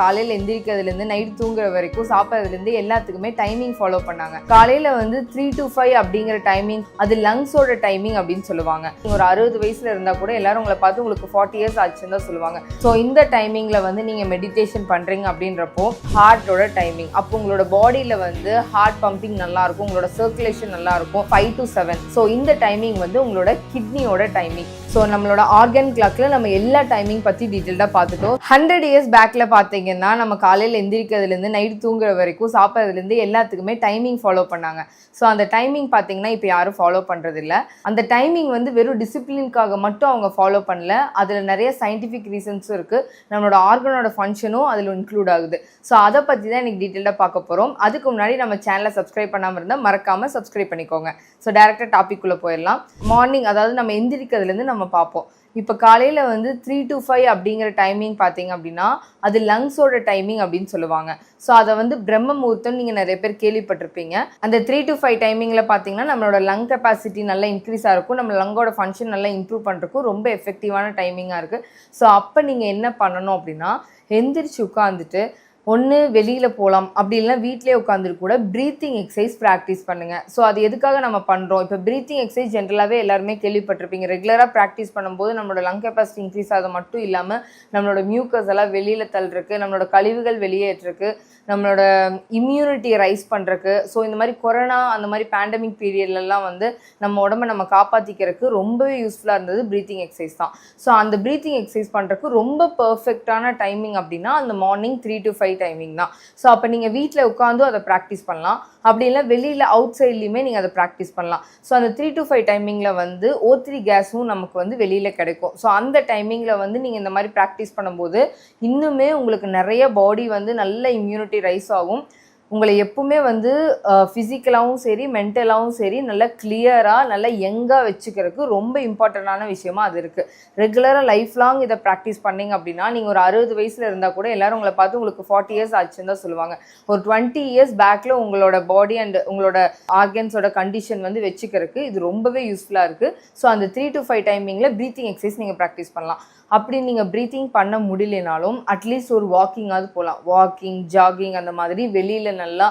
காலையில் எந்திரிக்கிறதுலேருந்து நைட் தூங்குற வரைக்கும் சாப்பிட்றதுலேருந்து எல்லாத்துக்குமே டைமிங் ஃபாலோ பண்ணாங்க. காலையில் வந்து த்ரீ டு ஃபைவ் அப்படிங்கிற டைமிங் அது லங்ஸோட டைமிங் அப்படின்னு சொல்லுவாங்க. ஒரு அறுபது வயசுல இருந்தால் கூட எல்லாரும் உங்களை பார்த்து உங்களுக்கு ஃபார்ட்டி இயர்ஸ் ஆச்சுன்னு தான் சொல்லுவாங்க. ஸோ இந்த டைமிங்கில் வந்து நீங்கள் மெடிடேஷன் பண்ணுறீங்க அப்படின்றப்போ ஹார்ட்டோட டைமிங் அப்போ உங்களோட பாடியில் வந்து ஹார்ட் பம்பிங் நல்லா இருக்கும் உங்களோட சர்க்குலேஷன் நல்லா இருக்கும் ஃபைவ் டு செவன் ஸோ இந்த டைமிங் வந்து உங்களோட கிட்னியோட டைமிங் ஸோ நம்மளோட ஆர்கன் கிளாக்ல நம்ம எல்லா டைமிங் பற்றி டீட்டெயில்டாக பார்த்துட்டோம். ஹண்ட்ரட் இயர்ஸ் பேக்கில் பார்த்தீங்கன்னா நம்ம காலையில் எந்திரிக்கிறதுலேருந்து நைட் தூங்குற வரைக்கும் சாப்பிட்றதுலேருந்து எல்லாத்துக்குமே டைமிங் ஃபாலோ பண்ணாங்க. ஸோ அந்த டைமிங் பார்த்தீங்கன்னா இப்போ யாரும் ஃபாலோ பண்ணுறதில்ல அந்த டைமிங் வந்து வெறும் டிசிப்ளினுக்காக மட்டும் அவங்க ஃபாலோ பண்ணல. அதில் நிறைய சயின்டிஃபிக் ரீசன்ஸும் இருக்குது நம்மளோட ஆர்கனோட ஃபங்க்ஷனும் அதில் இன்க்ளூட் ஆகுது. ஸோ அதை பற்றி தான் இன்னைக்கு டீட்டெயிலாக பார்க்க போகிறோம் அதுக்கு முன்னாடி நம்ம சேனலை சப்ஸ்கிரைப் பண்ணாமல் இருந்தால் மறக்காமல் சப்ஸ்கிரைப் பண்ணிக்கோங்க. ஸோ டேரெக்டாக டாபிக் போயிடலாம். மார்னிங் அதாவது நம்ம எந்திரிக்கிறதுலேருந்து நம்ம பார்ப்போம். இப்போ காலையில் வந்து த்ரீ டு ஃபைவ் அப்படிங்கிற டைமிங் பார்த்தீங்க அப்படின்னா அது லங்ஸோட டைமிங் அப்படின்னு சொல்லுவாங்க. ஸோ அதை வந்து பிரம்ம முகூர்த்தம் நீங்கள் நிறைய பேர் கேள்விப்பட்டிருப்பீங்க. அந்த த்ரீ டு ஃபைவ் டைமிங்கில் பார்த்தீங்கன்னா நம்மளோட லங் கெப்பாசிட்டி நல்லா இன்க்ரீஸாக இருக்கும். நம்ம லங்கோட ஃபங்க்ஷன் நல்லா இம்ப்ரூவ் பண்ணுறக்கும் ரொம்ப எஃபெக்டிவான டைமிங்காக இருக்குது ஸோ அப்போ நீங்கள் என்ன பண்ணணும் அப்படின்னா எந்திரிச்சு உட்காந்துட்டு ஒன்று வெளியில் போகலாம் அப்படி இல்லைனா வீட்டிலே உட்காந்துட்டு கூட ப்ரீத்திங் எக்ஸசைஸ் ப்ராக்டிஸ் பண்ணுங்கள் ஸோ அது எதுக்காக நம்ம பண்ணுறோம் இப்போ ப்ரீத்திங் எக்ஸசைஸ் ஜென்ரலாகவே எல்லாருமே கேள்விப்பட்டிருப்பீங்க. ரெகுலராக ப்ராக்டிஸ் பண்ணும்போது நம்மளோட லங் கெப்பாசிட்டி இன்க்ரீஸ் ஆக மட்டும் இல்லாமல் நம்மளோட மியூக்கஸ் எல்லாம் வெளியில் தள்ளுறக்கு நம்மளோட கழிவுகள் வெளியேற்றுறக்கு நம்மளோட இம்யூனிட்டியை ரைஸ் பண்ணுறக்கு ஸோ இந்த மாதிரி கொரோனா அந்த மாதிரி பேண்டமிக் பீரியட்லலாம் வந்து நம்ம உடம்ப நம்ம காப்பாற்றிக்கிறதுக்கு ரொம்பவே யூஸ்ஃபுல்லாக இருந்தது ப்ரீத்திங் எக்ஸசைஸ் தான். ஸோ அந்த ப்ரீத்திங் எக்ஸசைஸ் பண்ணுறதுக்கு ரொம்ப பர்ஃபெக்டான டைமிங் அப்படின்னா அந்த morning three to five timing தான். ஸோ அப்போ நீங்கள் வீட்டில் உட்காந்து அதை ப்ராக்டிஸ் பண்ணலாம். அப்படி இல்லை வெளியில் அவுட் சைட்லேயுமே நீங்கள் அதை ப்ராக்டிஸ் பண்ணலாம். ஸோ அந்த த்ரீ டு ஃபைவ் டைமிங்கில் வந்து ஓ த்ரீ கேஸும் நமக்கு வந்து வெளியில் கிடைக்கும். ஸோ அந்த டைமிங்கில் வந்து நீங்கள் இந்த மாதிரி ப்ராக்டிஸ் பண்ணும்போது இன்னுமே உங்களுக்கு நிறைய பாடி வந்து நல்ல இம்யூனிட்டி ரைஸ் ஆகும். உங்களை எப்பவுமே வந்து ஃபிசிக்கலாகவும் சரி மென்டலாகவும் சரி நல்லா கிளியராக நல்லா யங்காக வச்சுக்கிறதுக்கு ரொம்ப இம்பார்ட்டண்ட்டான விஷயமா அது இருக்குது ரெகுலராக லைஃப் லாங் இதை ப்ராக்டிஸ் பண்ணிங்க அப்படின்னா நீங்கள் ஒரு அறுபது வயசில் இருந்தால் கூட எல்லோரும் உங்களை பார்த்து உங்களுக்கு ஃபார்ட்டி இயர்ஸ் ஆச்சுன்னு தான் சொல்லுவாங்க. ஒரு டுவெண்ட்டி இயர்ஸ் பேக்கில் உங்களோட பாடி அண்ட் உங்களோட ஆர்கன்ஸோட கண்டிஷன் வந்து வச்சுக்கிறதுக்கு இது ரொம்பவே யூஸ்ஃபுல்லாக இருக்குது ஸோ அந்த த்ரீ டு ஃபைவ் டைமிங்கில் ப்ரீத்திங் எக்ஸசைஸ் நீங்கள் ப்ராக்டிஸ் பண்ணலாம். அப்படி நீங்கள் ப்ரீத்திங் பண்ண முடியலனாலும் அட்லீஸ்ட் ஒரு வாக்கிங்காவது போகலாம் வாக்கிங் ஜாகிங் அந்த மாதிரி வெளியில் நல்லா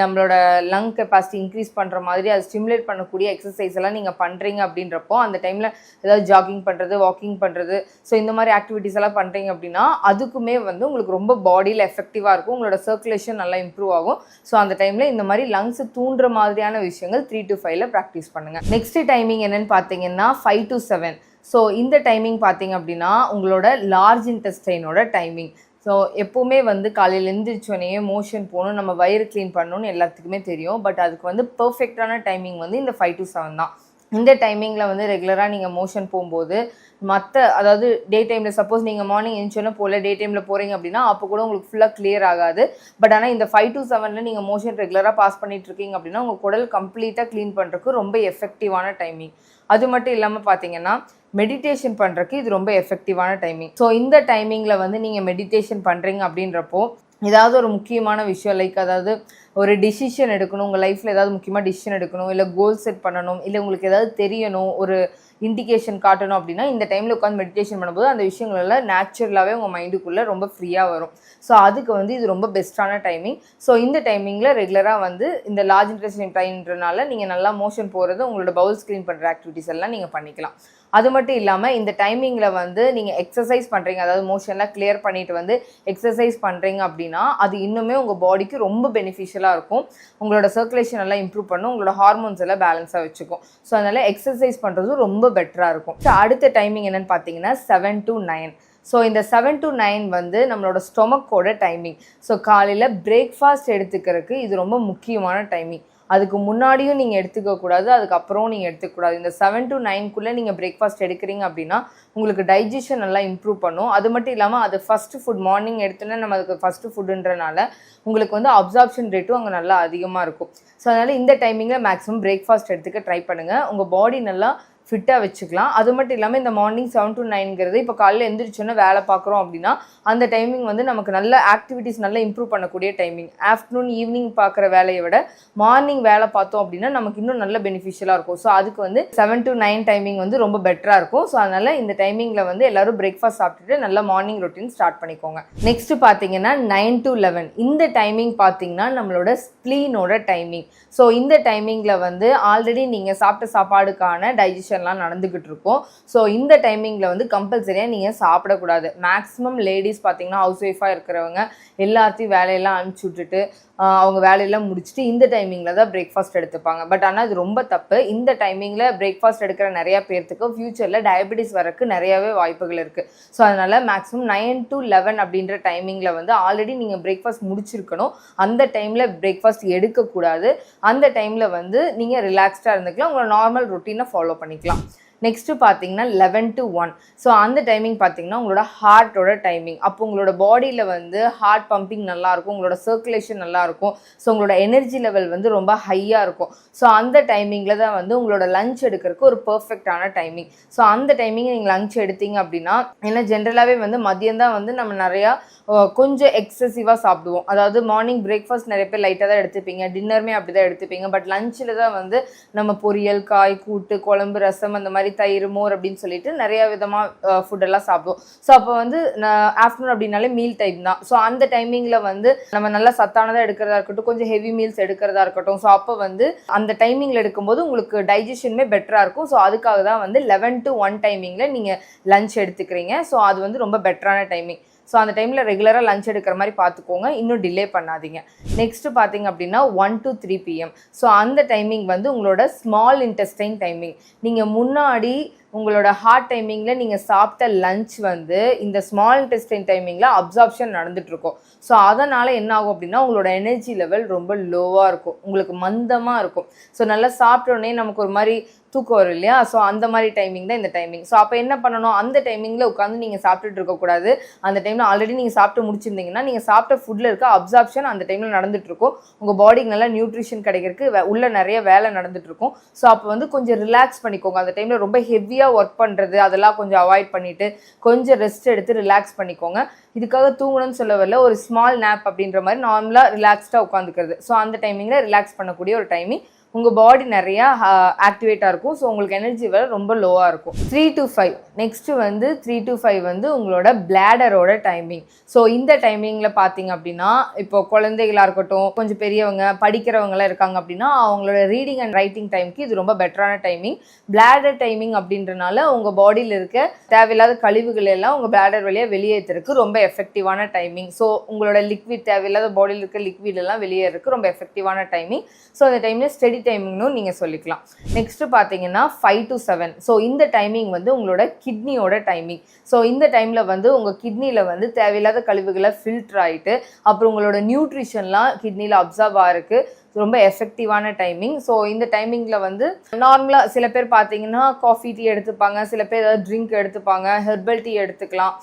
நம்மளோட லங் கெப்பாசிட்டி இன்க்ரீஸ் பண்ணுற மாதிரி அதை ஸ்டிமுலேட் பண்ணக்கூடிய எக்ஸசைஸ் எல்லாம் நீங்கள் பண்ணுறீங்க அப்படின்றப்போ அந்த டைமில் ஏதாவது ஜாகிங் பண்ணுறது வாக்கிங் பண்ணுறது ஸோ இந்த மாதிரி ஆக்டிவிட்டீஸ் எல்லாம் பண்ணுறீங்க அப்படின்னா அதுக்குமே வந்து உங்களுக்கு ரொம்ப பாடியில் எஃபெக்டிவாக இருக்கும். உங்களோட சர்க்குலேஷன் நல்லா இம்ப்ரூவ் ஆகும். ஸோ அந்த டைமில் இந்த மாதிரி லங்ஸ் தூண்டுற மாதிரியான விஷயங்கள் த்ரீ டு ஃபைவ்ல ப்ராக்டிஸ் பண்ணுங்கள் நெக்ஸ்ட் டைமிங் என்னன்னு பார்த்தீங்கன்னா ஃபைவ் டு செவன் ஸோ இந்த டைமிங் பார்த்தீங்க அப்படின்னா உங்களோட லார்ஜ் இன்டெஸ்டைனோட டைமிங் ஸோ எப்போவுமே வந்து காலையில் எழுந்திரிச்சோடனே மோஷன் போகணும் நம்ம வயிறு க்ளீன் பண்ணணும்னு எல்லாத்துக்குமே தெரியும். பட் அதுக்கு வந்து பர்ஃபெக்டான டைமிங் வந்து இந்த ஃபைவ் டு செவன் தான். இந்த டைமிங்கில் வந்து ரெகுலராக நீங்கள் மோஷன் போகும்போது மற்ற அதாவது டே டைமில் சப்போஸ் நீங்கள் மார்னிங் எழுந்தோன்னே போகல டே டைமில் போகிறீங்க அப்படின்னா அப்போ கூட உங்களுக்கு ஃபுல்லாக கிளியர் ஆகாது. பட் ஆனால் இந்த ஃபைவ் டு செவனில் நீங்கள் மோஷன் ரெகுலராக பாஸ் பண்ணிட்டு இருக்கீங்க அப்படின்னா உங்கள் குடல் கம்ப்ளீட்டாக க்ளீன் பண்ணுறதுக்கு ரொம்ப எஃபெக்டிவான டைமிங் அது மட்டும் இல்லாமல் பார்த்தீங்கன்னா மெடிடேஷன் பண்ணுறக்கு இது ரொம்ப எஃபெக்டிவான டைமிங் ஸோ இந்த டைமிங்கில் வந்து நீங்கள் மெடிடேஷன் பண்ணுறீங்க அப்படின்றப்போ ஏதாவது ஒரு முக்கியமான விஷயம் லைக் அதாவது ஒரு டிசிஷன் எடுக்கணும் உங்கள் லைஃப்பில் ஏதாவது முக்கியமாக டிசிஷன் எடுக்கணும் இல்லை கோல் செட் பண்ணணும் இல்லை உங்களுக்கு ஏதாவது தெரியணும் ஒரு இண்டிகேஷன் காட்டணும் அப்படின்னா இந்த டைமில் உட்காந்து மெடிடேஷன் பண்ணும்போது அந்த விஷயங்களெல்லாம் நேச்சுரலாகவே உங்கள் மைண்டுக்குள்ளே ரொம்ப ஃப்ரீயாக வரும். ஸோ அதுக்கு வந்து இது ரொம்ப பெஸ்ட்டான டைமிங் ஸோ இந்த டைமிங்கில் ரெகுலராக வந்து இந்த லார்ஜ் இன்ட்ரெஸ்ட் டைம்ன்றனால நீங்கள் நல்லா மோஷன் போகிறது உங்களோட பவுல் ஸ்க்ரீன் பண்ணுற ஆக்டிவிட்டிஸ் எல்லாம் நீங்கள் பண்ணிக்கலாம். அது மட்டும் இல்லாமல் இந்த டைமிங்கில் வந்து நீங்கள் எக்ஸசைஸ் பண்ணுறீங்க அதாவது மோஷன்லாம் கிளியர் பண்ணிட்டு வந்து எக்ஸசைஸ் பண்ணுறீங்க அப்படின்னா அது இன்னுமே உங்கள் பாடிக்கு ரொம்ப பெனிஃபிஷியலாக இருக்கும். உங்களோட சர்க்குலேஷன் எல்லாம் இம்ப்ரூவ் பண்ணும். உங்களோட ஹார்மோன்ஸ் எல்லாம் பேலன்ஸாக வச்சுக்கும். ஸோ அதனால் எக்ஸசைஸ் பண்ணுறதும் ரொம்ப பெட்டராக இருக்கும். ஸோ அடுத்த டைமிங் என்னென்னு பார்த்தீங்கன்னா செவன் டு நைன் ஸோ இந்த செவன் டு நைன் வந்து நம்மளோட ஸ்டொமக்கோட டைமிங் ஸோ காலையில் பிரேக்ஃபாஸ்ட் எடுத்துக்கிறதுக்கு இது ரொம்ப முக்கியமான டைமிங் அதுக்கு முன்னாடியும் நீங்கள் எடுத்துக்க கூடாது அதுக்கப்புறம் நீங்கள் எடுத்துக்கூடாது இந்த செவன் டு நைன்குள்ளே நீங்கள் பிரேக்ஃபாஸ்ட் எடுக்கிறீங்க அப்படின்னா உங்களுக்கு டைஜஷன் நல்லா இம்ப்ரூவ் பண்ணும். அது மட்டும் இல்லாமல் அது ஃபஸ்ட்டு ஃபுட் மார்னிங் எடுத்தோன்னே நம்ம அதுக்கு ஃபஸ்ட்டு ஃபுட்டுன்றனால உங்களுக்கு வந்து அப்சார்ப்ஷன் ரேட்டும் அங்கே நல்லா அதிகமாக இருக்கும். ஸோ அதனால் இந்த டைமிங்கில் மேக்ஸிமம் பிரேக்ஃபாஸ்ட் எடுத்துக்க ட்ரை பண்ணுங்கள் உங்கள் பாடி நல்லா ஃபிட்டாக வச்சுக்கலாம். அது மட்டும் இல்லாமல் இந்த மார்னிங் செவன் டு நைன்ங்கிறது இப்போ காலையில் எந்திரிச்சோன்னே வேலை பார்க்குறோம் அப்படின்னா அந்த டைமிங் வந்து நமக்கு நல்ல ஆக்டிவிட்டீஸ் நல்லா இம்ப்ரூவ் பண்ணக்கூடிய டைமிங் ஆஃப்டர்நூன் ஈவினிங் பார்க்குற வேலையை விட மார்னிங் வேலை பார்த்தோம் அப்படின்னா நமக்கு இன்னும் நல்ல பெனிஃபிஷியலாக இருக்கும். ஸோ அதுக்கு வந்து செவன் டு நைன் டைமிங் வந்து ரொம்ப பெட்டராக இருக்கும். ஸோ அதனால் இந்த டைமிங்கில் வந்து எல்லாரும் பிரேக்ஃபாஸ்ட் சாப்பிட்டுட்டு நல்லா மார்னிங் ரொட்டீன் ஸ்டார்ட் பண்ணிக்கோங்க. நெக்ஸ்ட் பார்த்தீங்கன்னா நைன் டு லெவன் இந்த டைமிங் பார்த்தீங்கன்னா நம்மளோட ஸ்ப்ளீனோட டைமிங் ஸோ இந்த டைமிங்கில் வந்து ஆல்ரெடி நீங்கள் சாப்பிட்ட சாப்பாடுக்கான டைஜஷன் ஃபங்க்ஷன்லாம் நடந்துக்கிட்டு இருக்கும். ஸோ இந்த டைமிங்கில் வந்து கம்பல்சரியாக நீங்கள் சாப்பிடக்கூடாது. மேக்ஸிமம் லேடிஸ் பார்த்தீங்கன்னா ஹவுஸ் ஒய்ஃபாக இருக்கிறவங்க எல்லாத்தையும் வேலையெல்லாம் அனுப்பிச்சி விட்டுட்டு அவங்க வேலையெல்லாம் முடிச்சுட்டு இந்த டைமிங்கில் தான் பிரேக்ஃபாஸ்ட் எடுத்துப்பாங்க. பட் ஆனால் இது ரொம்ப தப்பு. இந்த டைமிங்கில் பிரேக்ஃபாஸ்ட் எடுக்கிற நிறையா பேர்த்துக்கு ஃப்யூச்சரில் டயபெட்டிஸ் வரக்கு நிறையவே வாய்ப்புகள் இருக்குது ஸோ அதனால் மேக்ஸிமம் நைன் டு லெவன் அப்படின்ற டைமிங்கில் வந்து ஆல்ரெடி நீங்கள் பிரேக்ஃபாஸ்ட் முடிச்சிருக்கணும். அந்த டைமில் பிரேக்ஃபாஸ்ட் எடுக்கக்கூடாது. அந்த டைமில் வந்து நீங்கள் ரிலாக்ஸ்டாக இருந்துக்கலாம். உங்களோட நார்மல் ரொட்டீனை ஃபாலோ பண்ணிக்கலாம். நெக்ஸ்ட்டு பார்த்தீங்கன்னா லெவன் டு ஒன் ஸோ அந்த டைமிங் பார்த்தீங்கன்னா உங்களோட ஹார்ட்டோட டைமிங் அப்போ உங்களோட பாடியில் வந்து ஹார்ட் பம்பிங் நல்லாயிருக்கும் உங்களோட சர்க்குலேஷன் நல்லாயிருக்கும் ஸோ உங்களோட எனர்ஜி லெவல் வந்து ரொம்ப ஹையாக இருக்கும். ஸோ அந்த டைமிங்கில் தான் வந்து உங்களோட லஞ்ச் எடுக்கிறதுக்கு ஒரு பர்ஃபெக்டான டைமிங் ஸோ அந்த டைமிங் நீங்கள் லஞ்ச் எடுத்தீங்க அப்படின்னா ஏன்னா ஜென்ரலாகவே வந்து மதியம் தான் வந்து நம்ம நிறையா கொஞ்சம் எக்ஸசிவாக சாப்பிடுவோம். அதாவது மார்னிங் பிரேக்ஃபாஸ்ட் நிறைய பேர் லைட்டாக தான் எடுத்துப்பீங்க. டின்னருமே அப்படி தான் எடுத்துப்பீங்க. பட் லஞ்சில் தான் வந்து நம்ம பொரியல் காய் கூட்டு குழம்பு ரசம் அந்த மாதிரி தயிர் மோர் அப்படின்னு சொல்லிட்டு நிறைய விதமாக ஃபுட்டெல்லாம் சாப்பிடுவோம். ஸோ அப்போ வந்து ஆஃப்டர்நூன் அப்படின்னாலே மீல் டைம் தான். ஸோ அந்த டைமிங்கில் வந்து நம்ம நல்லா சத்தானதாக எடுக்கிறதா இருக்கட்டும் கொஞ்சம் ஹெவி மீல்ஸ் எடுக்கிறதா இருக்கட்டும். ஸோ அப்போ வந்து அந்த டைமிங்கில் எடுக்கும்போது உங்களுக்கு டைஜஷனுமே பெட்டராக இருக்கும். ஸோ அதுக்காக தான் வந்து லெவன் டு ஒன் டைமிங்கில் நீங்கள் லஞ்ச் எடுத்துக்கிறீங்க. ஸோ அது வந்து ரொம்ப பெட்டரான டைமிங் ஸோ அந்த டைமில் ரெகுலராக லஞ்ச் எடுக்கிற மாதிரி பார்த்துக்கோங்க இன்னும் டிலே பண்ணாதீங்க. நெக்ஸ்ட்டு பார்த்தீங்க அப்படின்னா one to three PM so அந்த டைமிங் வந்து உங்களோட ஸ்மால் இன்டெஸ்டைன் டைமிங் நீங்கள் முன்னாடி உங்களோட ஹார்ட் டைமிங்கில் நீங்கள் சாப்பிட்ட லஞ்ச் வந்து இந்த ஸ்மால் இன்டெஸ்டைன் டைமிங்கில் அப்சார்ப்ஷன் நடந்துகிட்ருக்கும் ஸோ அதனால் என்ன ஆகும் அப்படின்னா உங்களோட எனர்ஜி லெவல் ரொம்ப லோவாக இருக்கும். உங்களுக்கு மந்தமாக இருக்கும். ஸோ நல்லா சாப்பிட்டோடனே நமக்கு ஒரு மாதிரி தூக்கம் வரும் இல்லையா? ஸோ அந்த மாதிரி டைமிங் தான் இந்த டைமிங் ஸோ அப்போ என்ன பண்ணணும்? அந்த டைமிங்கில் உட்காந்து நீங்கள் சாப்பிட்டுட்டு இருக்கக்கூடாது அந்த டைமில் ஆல்ரெடி நீங்கள் சாப்பிட்டு முடிச்சிருந்தீங்கன்னா நீங்கள் சாப்பிட்ட ஃபுட்டில் இருக்க அப்சார்ப்ஷன் அந்த டைமில் நடந்துகிட்ருக்கும் உங்கள் பாடிக்கு நல்லா நியூட்ரிஷன் கிடைக்கிறதுக்கு உள்ளே உள்ள நிறைய வேலை நடந்துகிட்ருக்கும் ஸோ அப்போ வந்து கொஞ்சம் ரிலாக்ஸ் பண்ணிக்கோங்க. அந்த டைமில் ரொம்ப ஹெவியாக ஒர்க் பண்ணுறது அதெல்லாம் கொஞ்சம் அவாய்ட் பண்ணிவிட்டு கொஞ்சம் ரெஸ்ட் எடுத்து ரிலாக்ஸ் பண்ணிக்கோங்க. இதுக்காக தூங்கணும்னு சொல்ல வரல ஒரு ஸ்மால் நேப் அப்படின்ற மாதிரி நார்மலாக ரிலாக்ஸ்டாக உட்காந்துக்கிறது. ஸோ அந்த டைமிங்கில் ரிலாக்ஸ் பண்ணக்கூடிய ஒரு டைமிங் உங்கள் பாடி நிறையா ஆக்டிவேட்டாக இருக்கும். ஸோ உங்களுக்கு எனர்ஜி வேலை ரொம்ப லோவாக இருக்கும். த்ரீ டு ஃபைவ் நெக்ஸ்ட்டு வந்து த்ரீ டு ஃபைவ் வந்து உங்களோட பிளாடரோட டைமிங் ஸோ இந்த டைமிங்கில் பார்த்தீங்க அப்படின்னா இப்போ குழந்தைகளாக இருக்கட்டும் கொஞ்சம் பெரியவங்க படிக்கிறவங்களாம் இருக்காங்க அப்படின்னா அவங்களோட ரீடிங் அண்ட் ரைட்டிங் டைம்க்கு இது ரொம்ப பெட்டரான டைமிங் பிளாடர் டைமிங் அப்படின்றனால உங்கள் பாடியில் இருக்க தேவையில்லாத கழிவுகள் எல்லாம் உங்கள் பிளாடர் வழியாக வெளியேற்றுறதுக்கு ரொம்ப எஃபெக்டிவான டைமிங் ஸோ உங்களோட லிக்விட் தேவையில்லாத பாடியில் இருக்க லிக்விட் எல்லாம் வெளியேறதுக்கு ரொம்ப எஃபெக்டிவான டைமிங் ஸோ அந்த டைமில் ஸ்டெடி டைமிங்னு நீங்கள் சொல்லிக்கலாம். நெக்ஸ்ட்டு பார்த்தீங்கன்னா ஃபைவ் டு செவன் ஸோ இந்த டைமிங் வந்து உங்களோட கிட்னியோட டைமிங் ஸோ இந்த டைமில் வந்து உங்கள் கிட்னியில் வந்து தேவையில்லாத கழிவுகளை ஃபில்டர் ஆகிட்டு அப்புறம் உங்களோட நியூட்ரிஷன்லாம் கிட்னியில் அப்சர்வ் ஆகிருக்கு ரொம்ப எஃபெக்டிவான டைமிங் ஸோ இந்த டைமிங்கில் வந்து நார்மலாக சில பேர் பார்த்தீங்கன்னா காஃபி டீ எடுத்துப்பாங்க. சில பேர் ஏதாவது ட்ரிங்க் எடுத்துப்பாங்க. ஹெர்பல் டீ எடுத்துக்கலாம்.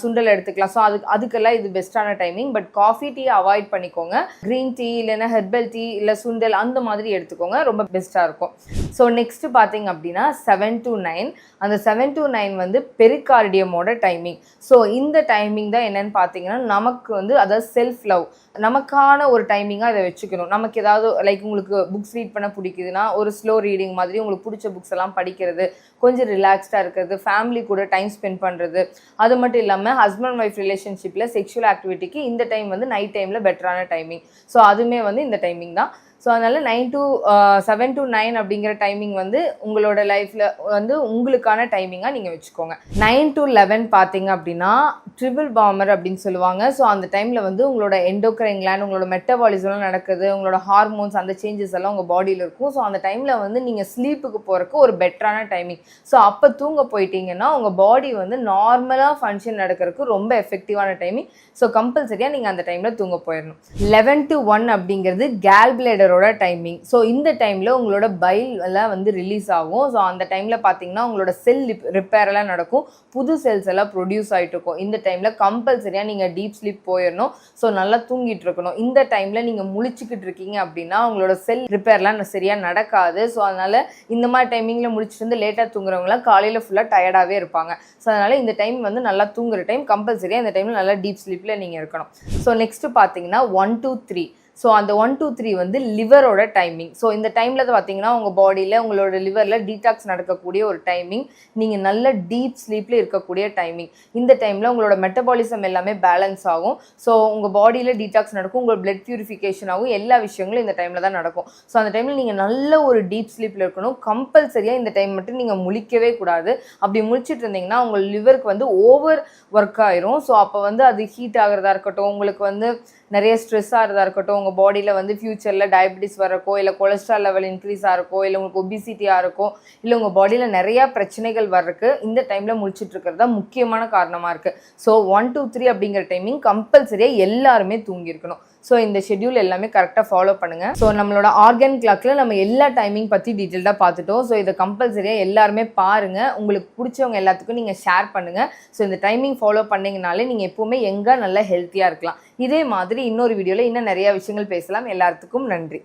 சுண்டல் எடுத்துக்கலாம். ஸோ அதுக்கு அதுக்கெல்லாம் இது பெஸ்ட்டான timing but coffee tea avoid பண்ணிக்கோங்க. க்ரீன் டீ இல்லைன்னா ஹெர்பல் டீ இல்லை சுண்டல் அந்த மாதிரி எடுத்துக்கோங்க. ரொம்ப பெஸ்ட்டாக இருக்கும். ஸோ நெக்ஸ்ட் பார்த்தீங்க அப்படின்னா செவன் டு நைன் அந்த செவன் டு நைன் வந்து பெரிகார்டியமோட டைமிங் ஸோ இந்த டைமிங் தான் என்னன்னு பார்த்தீங்கன்னா நமக்கு வந்து அதாவது செல்ஃப் லவ் நமக்கான ஒரு டைமிங்காக இதை வச்சுக்கணும். நமக்கு ஏதாவது லைக் உங்களுக்கு புக்ஸ் ரீட் பண்ண பிடிக்குதுன்னா ஒரு ஸ்லோ ரீடிங் மாதிரி உங்களுக்கு பிடிச்ச புக்ஸ் எல்லாம் படிக்கிறது கொஞ்சம் ரிலாக்ஸ்டாக இருக்கிறது ஃபேமிலி கூட டைம் ஸ்பெண்ட் பண்ணுறது அது மட்டும் இல்லாமல் ஹஸ்பண்ட் ஒய்ஃப் ரிலேஷன்ஷிப்பில் செக்ஷுவல் ஆக்டிவிட்டிக்கு இந்த டைம் வந்து நைட் டைமில் பெட்டரான டைமிங் ஸோ அதுவுமே வந்து இந்த டைமிங் தான். ஸோ அதனால் nine to seven to nine அப்படிங்கிற டைமிங் வந்து உங்களோட லைஃப்பில் வந்து உங்களுக்கான டைமிங்காக நீங்கள் வச்சுக்கோங்க. நைன் டு லெவன் பார்த்தீங்க அப்படின்னா ட்ரிபிள் பாமர் அப்படின்னு சொல்லுவாங்க. ஸோ அந்த டைமில் வந்து உங்களோட எண்டோக்ரைன் gland உங்களோட மெட்டபாலிசம்லாம் நடக்குது உங்களோட ஹார்மோன்ஸ் அந்த சேஞ்சஸ் எல்லாம் உங்கள் பாடியில் இருக்கும். ஸோ அந்த டைமில் வந்து நீங்கள் ஸ்லீப்புக்கு போகிறக்கு ஒரு பெட்டரான டைமிங் ஸோ அப்போ தூங்க போயிட்டீங்கன்னா உங்கள் பாடி வந்து நார்மலாக ஃபங்க்ஷன் நடக்கிறதுக்கு ரொம்ப எஃபெக்டிவான டைமிங் ஸோ கம்பல்சரியாக நீங்கள் அந்த டைமில் தூங்க போயிடணும். லெவன் டு ஒன் அப்படிங்கிறது கேல்பிளேடர் உங்களோட டைமிங் ஸோ இந்த டைமில் உங்களோட பைல் எல்லாம் வந்து ரிலீஸ் ஆகும். ஸோ அந்த டைமில் பார்த்தீங்கன்னா உங்களோட செல் ரிப்பேரெல்லாம் நடக்கும். புது செல்ஸ் எல்லாம் ப்ரொடியூஸ் ஆகிட்டு இருக்கும். இந்த டைமில் கம்பல்சரியாக நீங்கள் டீப் ஸ்லீப் போயிடணும் ஸோ நல்லா தூங்கிட்டு இருக்கணும். இந்த டைமில் நீங்கள் முழிச்சிக்கிட்டு இருக்கீங்க அப்படின்னா உங்களோட செல் ரிப்பேர்லாம் சரியாக நடக்காது. ஸோ அதனால் இந்த மாதிரி டைமிங்கில் முடிச்சுட்டு வந்து லேட்டாக தூங்குறவங்களாம் காலையில் ஃபுல்லாக டயர்டாகவே இருப்பாங்க. ஸோ அதனால் இந்த டைம் வந்து நல்லா தூங்குற டைம் கம்பல்சரியாக இந்த டைமில் நல்லா டீப் ஸ்லீப்பில் நீங்கள் இருக்கணும். ஸோ நெக்ஸ்ட்டு பார்த்தீங்கன்னா ஒன் டூ த்ரீ ஸோ அந்த ஒன் டூ த்ரீ வந்து லிவரோட டைமிங் ஸோ இந்த டைமில் பார்த்தீங்கன்னா உங்கள் பாடியில் உங்களோட லிவரில் டீடாக்ஸ் நடக்கக்கூடிய ஒரு டைமிங் நீங்கள் நல்ல டீப் ஸ்லீப்பில் இருக்கக்கூடிய டைமிங் இந்த டைமில் உங்களோட மெட்டபாலிசம் எல்லாமே பேலன்ஸ் ஆகும். ஸோ உங்கள் பாடியில் டீடாக்ஸ் நடக்கும். உங்கள் பிளட் பியூரிஃபிகேஷன் ஆகும். எல்லா விஷயங்களும் இந்த டைமில் தான் நடக்கும். ஸோ அந்த டைமில் நீங்கள் நல்ல ஒரு டீப் ஸ்லீப்பில் இருக்கணும். கம்பல்சரியாக இந்த டைம் மட்டும் நீங்கள் முழிக்கவே கூடாது. அப்படி முழிச்சிட்டு இருந்தீங்கன்னா உங்கள் லிவருக்கு வந்து ஓவர் ஒர்க் ஆயிரும். ஸோ அப்போ வந்து அது ஹீட் ஆகிறதா இருக்கட்டும் உங்களுக்கு வந்து நிறைய ஸ்ட்ரெஸ்ஸாக இருந்தால் இருக்கட்டும் உங்கள் பாடியில் வந்து ஃப்யூச்சரில் டயபிட்டிஸ் வரக்கோ இல்லை கொலஸ்ட்ரால் லெவல் இன்க்ரீஸ் ஆகிறக்கோ இல்லை உங்களுக்கு ஒபிசிட்டியாக இருக்கோ இல்லை உங்கள் பாடியில் நிறையா பிரச்சனைகள் வர்றதுக்கு இந்த டைமில் முழிச்சிட்டு இருக்கிறது தான் முக்கியமான காரணமாக இருக்குது ஸோ ஒன் டூ த்ரீ அப்படிங்கிற டைமிங் கம்பல்சரியாக எல்லாருமே தூங்கியிருக்கணும். ஸோ இந்த ஷெட்யூல் எல்லாமே கரெக்டாக ஃபாலோ பண்ணுங்கள் ஸோ நம்மளோட ஆர்கன் கிளாக்கில் நம்ம எல்லா டைமிங் பற்றி டீட்டெயில்டாக பார்த்துட்டோம். ஸோ இதை கம்பல்சரியாக எல்லாருமே பாருங்கள் உங்களுக்கு பிடிச்சவங்க எல்லாத்துக்கும் நீங்கள் ஷேர் பண்ணுங்கள் ஸோ இந்த டைமிங் ஃபாலோ பண்ணிங்கனாலே நீங்கள் எப்போவுமே எங்கே நல்லா ஹெல்த்தியாக இருக்கலாம். இதே மாதிரி இன்னொரு வீடியோவில் இன்னும் நிறையா விஷயங்கள் பேசலாம். எல்லாத்துக்கும் நன்றி.